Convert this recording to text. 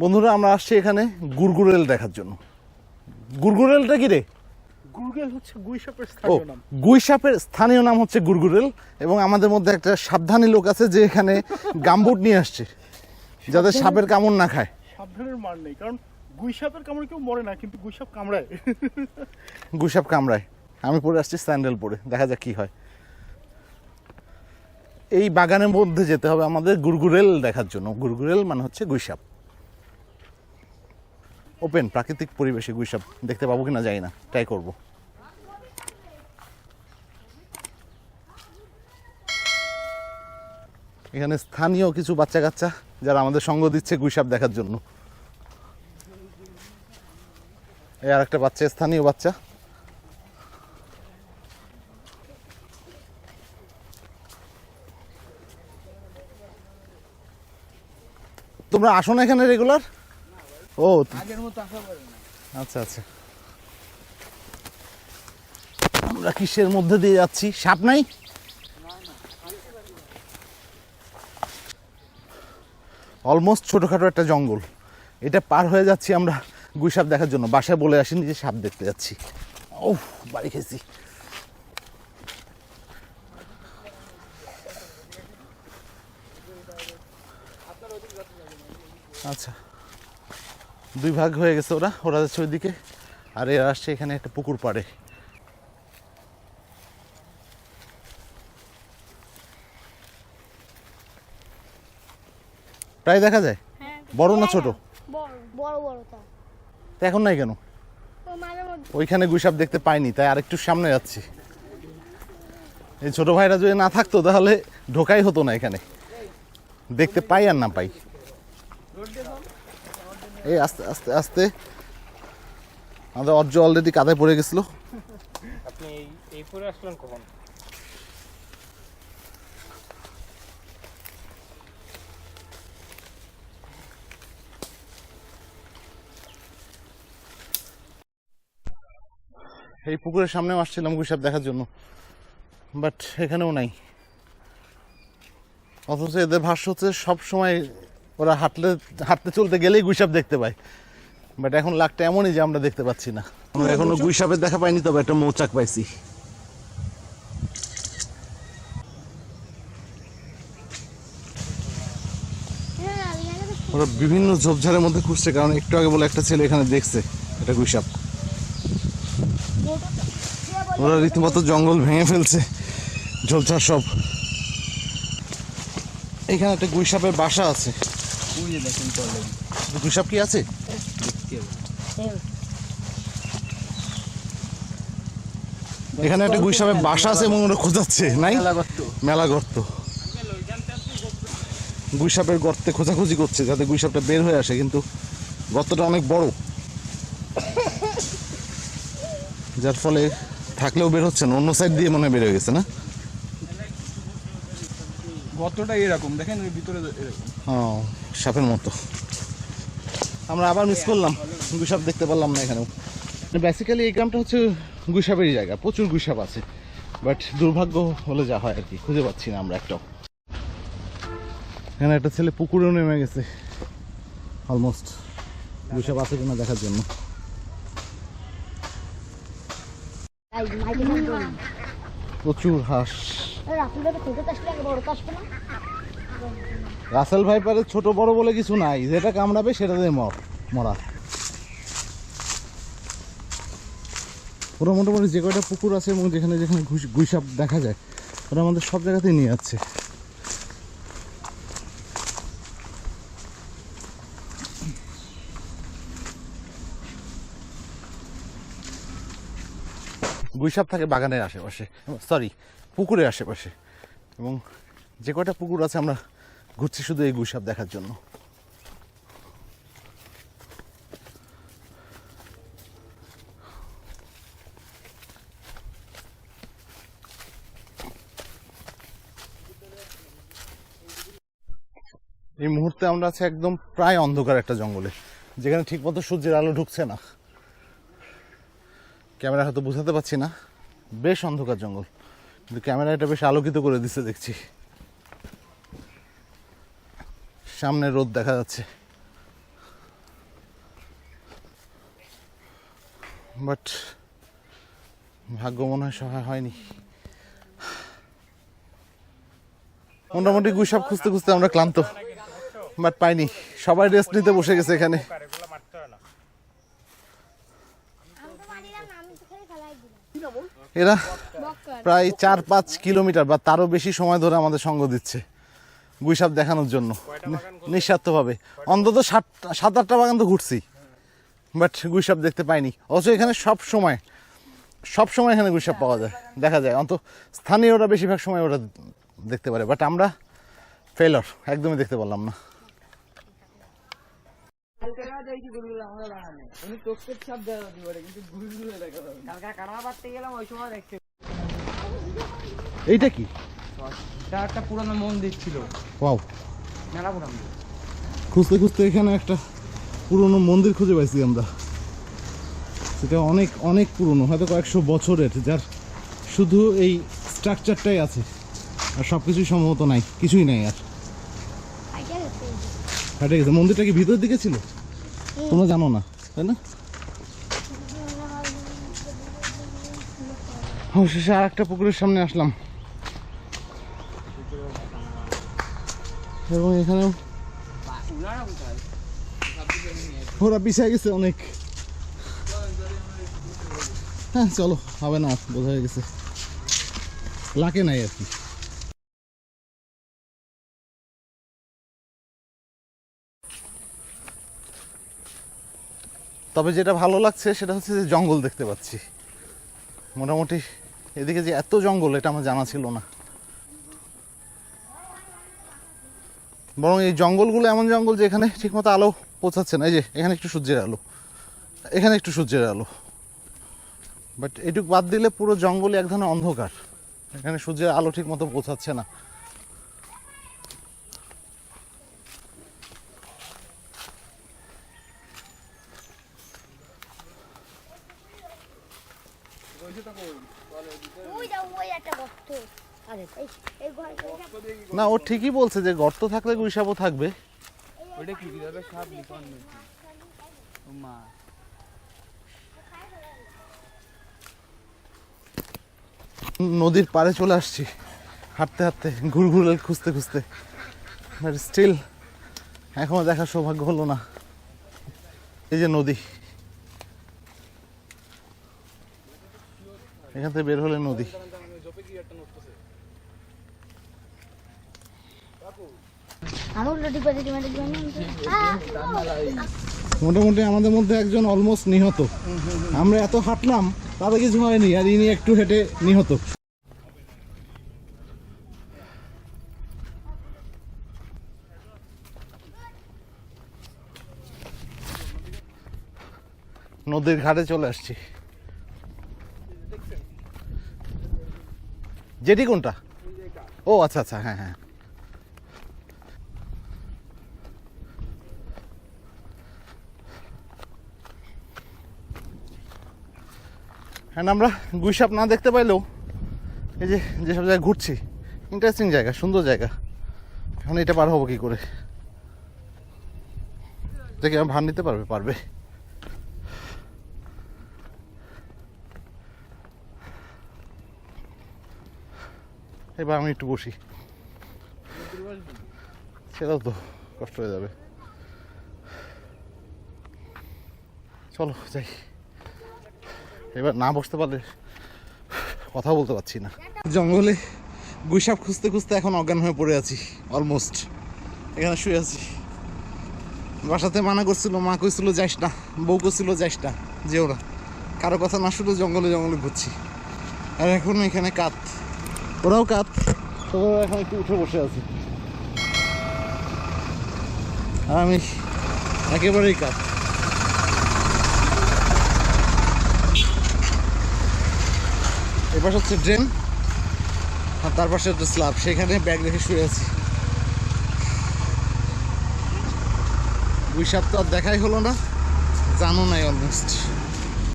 বন্ধুরা আমরা আসছি এখানে গুরগুরেল দেখার জন্য। গুরগুরেলটা কি রে? হচ্ছে গুই সাপের ও স্থানীয় নাম। গুই স্থানীয় নাম হচ্ছে গুরগুরেল এবং আমাদের মধ্যে একটা সাবধানী লোক আছে যে এখানে গামবুট নিয়ে আসছে যাতে সাপের কামড় না খায়। সাবধানের মার নেই কারণ গুই সাপের কামড়ে কেউ মরে না কিন্তু গুই সাপ কামড়ায়। গুই সাপ কামড়ায়। আমি পরে আসছি স্যান্ডেল পরে দেখা যাক কি হয়। এই বাগানের মধ্যে যেতে হবে আমাদের গুরগুরেল দেখার জন্য। গুরগুরেল মানে হচ্ছে গুইসাপ ওপেন, প্রাকৃতিক পরিবেশে গুইসাপ দেখতে পাবো কিনা যাই না ট্রাই করব। এখানে স্থানীয় কিছু বাচ্চা কাচ্চা যারা আমাদের সঙ্গ দিচ্ছে গুইসাপ দেখার জন্য। এই আর একটা বাচ্চা, স্থানীয় বাচ্চা। তোমরা আসো না এখানে রেগুলার ও আগের মতো আশা করে না। আচ্ছা আচ্ছা। আমরা কিসের মধ্যে দিয়ে যাচ্ছি? সাপ নাই? অলমোস্ট ছোটখাটো একটা জঙ্গল। এটা পার হয়ে যাচ্ছি আমরা গুই সাপ দেখার জন্য। বাসায় বলে আসিনি যে সাপ দেখতে যাচ্ছি। ও বাড়ি খেয়েছি। আচ্ছা। দুই ভাগ হয়ে গেছে ওরা ওরা যাচ্ছে ওইদিকে। আর এরা আসছে এখানে একটা পুকুর পাড়ে। প্রায় দেখা যায়? হ্যাঁ বড় না ছোট? বড় বড় বড় তা। তা এখন নাই কেন? ও মাঝে মধ্যে। ওইখানে গুইসাপ দেখতে পাইনি তাই আরেকটু সামনে যাচ্ছি। এই ছোট ভাইরা যদি না থাকতো তাহলে ঢোকাই হতো না এখানে। দেখতে পাই আর না পাই। এই আস্তে আস্তে আস্তে। আমাদের অর্জ অলরেডি কাদায় পড়ে গেছিল। আপনি এই পরে আসলেন কখন? এই পুকুরের সামনেও আসছিলাম গুইসাপ দেখার জন্য বাট এখানেও নাই। অথচ এদের ভাষ্য হচ্ছে সব সময় ওরা হাঁটলে, হাঁটতে চলতে গেলেই গুইসাপ দেখতে পায়। বাট এখন লাকটা এমনই যে আমরা দেখতে পাচ্ছি না। এখনও গুইসাপের দেখা পাইনি, তবে একটা মৌচাক পাইছি। ওরা বিভিন্ন ঝোপঝাড়ের মধ্যে খুঁজছে, কারণ একটু আগে বলে একটা ছেলে এখানে দেখছে এটা গুইসাপ। ওরা রীতিমতো জঙ্গল ভেঙে ফেলছে, ঝোপঝাড় সব। এখানে একটা গুইসাপের বাসা আছে। যে দেখেন চলে কি আছে? এখানে একটা গুইসাপের বাসা আছে এবং ওরা খোঁজাচ্ছে নাই? মেলা গর্ত। গুইসাপের গর্তে। খোঁজাখুঁজি করছে যাতে গুইসাপটা বের হয়ে আসে কিন্তু গর্তটা অনেক বড়। যার ফলে থাকলেও বের হচ্ছে না অন্য সাইড দিয়ে মনে হয় বের হয়ে গেছে না? গতটা এরকম, দেখেন ওই ভিতরে ও সাপের মতো। আমরা আবার মিস করলাম গুইসাপ দেখতে পারলাম না এখানেও। বেসিক্যালি এই গ্রামটা হচ্ছে গুইসাপেরই জায়গা, প্রচুর গুইসাপ আছে। বাট দুর্ভাগ্য হলে যা হয় আর কি, খুঁজে পাচ্ছি না আমরা একটাও। এখানে একটা ছেলে পুকুরেও নেমে গেছে। অলমোস্ট গুইসাপ আছে কিনা দেখার জন্য। প্রচুর হাঁস। রাসেল ভাইপারে ছোট বড় বলে কিছু নাই, যেটা কামড়াবে সেটা দিয়ে মর। ওরা মোটামুটি যে কয়টা পুকুর আছে এবং যেখানে যেখানে গুইসাপ দেখা যায়, ওরা আমাদের সব জায়গাতেই নিয়ে যাচ্ছে। গুইসাপ থাকে বাগানের আশেপাশে। সরি পুকুরের আশেপাশে। এবং যে কয়টা পুকুর আছে আমরা ঘুরছি শুধু এই গুইসাপ দেখার জন্য। এই মুহূর্তে আমরা আছি একদম প্রায় অন্ধকার একটা জঙ্গলে, যেখানে ঠিকমতো সূর্যের আলো ঢুকছে না। ক্যামেরা হয়তো বোঝাতে পারছি না। বেশ অন্ধকার জঙ্গল। ক্যামেরা টা বেশ আলোকিত করে দিছে, দেখছি। সামনে রোদ দেখা যাচ্ছে। বাট ভাগ্য মনে হয় সহায় হয়নি। মোটামুটি গুসাব খুঁজতে খুঁজতে আমরা ক্লান্ত, বাট পাইনি। সবাই রেস্ট নিতে বসে গেছে এখানে। এরা প্রায় চার পাঁচ কিলোমিটার বা তারও বেশি সময় ধরে আমাদের সঙ্গ দিচ্ছে গুইসাপ দেখানোর জন্য। নিঃস্বার্থভাবে। অন্তত সাত সাত আটটা বাগান তো ঘুরছি বাট গুইসাপ দেখতে পাইনি। অথচ এখানে সব সময় সব সময় এখানে গুইসাপ পাওয়া যায় দেখা যায়। অন্ত স্থানীয়রা বেশিরভাগ সময় ওরা দেখতে পারে বাট আমরা ফেলর একদমই দেখতে পারলাম না। কালকে কারমা পাততে গেলাম ওই সময় দেখছি এইটা কি এটা একটা পুরনো মন্দির ছিল ওয়াও মেলা পুরানো খুঁজতে খুঁজতে এখানে একটা পুরনো মন্দির খুঁজে পাইছি আমরা। সেটা অনেক অনেক পুরনো। হয়তো কয়েকশো বছরের যার শুধু এই স্ট্রাকচারটাই আছে। আর সব কিছুই সম্ভবত নাই কিছুই নাই আর। হাটে গেছে মন্দিরটা কি ভিতরের দিকে ছিল? তোমরা জানো না, তাই না? অবশেষে আর একটা পুকুরের সামনে আসলাম। এবং এখানেও ওরা পিছিয়ে গেছে অনেক। হ্যাঁ চলো, হবে না বোঝা হয়ে গেছে। লাকে নাই আর কি। তবে যেটা ভালো লাগছে সেটা হচ্ছে যে জঙ্গল দেখতে পাচ্ছি। মোটামুটি এদিকে যে এত জঙ্গল, এটা আমার জানা ছিল না। বরং এই জঙ্গলগুলো এমন জঙ্গল যে এখানে ঠিকমতো আলো পৌঁছাচ্ছে না। এই যে, এখানে একটু সূর্যের আলো। এখানে একটু সূর্যের আলো। বাট এটুক বাদ দিলে পুরো জঙ্গলে এক ধরনের অন্ধকার। এখানে সূর্যের আলো ঠিক মতো পৌঁছাচ্ছে না ওই দাও ওই একটা গর্ত আরে এই এই ঘর না ও ঠিকই বলছে যে গর্ত থাকলে গুইসাপও থাকবে। ওইটা কি কীভাবে সাপ নিচ্ছি মা। নদীর পাড়ে চলে আসছি। হাঁটতে হাঁটতে ঘুরঘুরে খুঁজতে খুঁজতে। বাট স্টিল এখনও দেখার সৌভাগ্য হলো না। এই যে নদী। এখান থেকে বের হলে নদী। মোটামুটি আমাদের মধ্যে একজন অলমোস্ট নিহত। আমরা এত হাঁটলাম তাতে কিছু হয়নি আর ইনি একটু হেঁটে নিহত। নদীর ঘাটে চলে আসছি। যেটি কোনটা? ও আচ্ছা আচ্ছা হ্যাঁ হ্যাঁ। হ্যাঁ আমরা গুইসাপ না দেখতে পাইলেও এই যে যেসব জায়গায় ঘুরছি ইন্টারেস্টিং জায়গা, সুন্দর জায়গা। এখন এটা পার হব কি করে? দেখি, আমার ভার নিতে পারবে পারবে। এবার আমি একটু বসি। সেটাও তো কষ্ট হয়ে যাবে। চলো, যাই। এবার না বসতে পারলে কথা বলতে পারছি না। জঙ্গলে গুইসাপ খুঁজতে খুঁজতে এখন অজ্ঞান হয়ে পড়ে আছি অলমোস্ট এখানে শুয়ে আছি। বাসাতে মানা করছিল, মা কইছিল, যাইস না। বউ করছিল যাইস না যে ওরা কারও কথা না শুনে জঙ্গলে জঙ্গলে ঘুরছি। আর এখন এখানে কাত। ওরাও কাত তো ওরা এখন একটু উঠে বসে আছে আর আমি একেবারেই কাত এবার হচ্ছে ড্রেন আর তার পাশে একটা স্ল্যাব সেখানে ব্যাগ রেখে শুয়ে আছি দুই সপ্তাহ দেখাই হলো না জানো নাই অলমোস্ট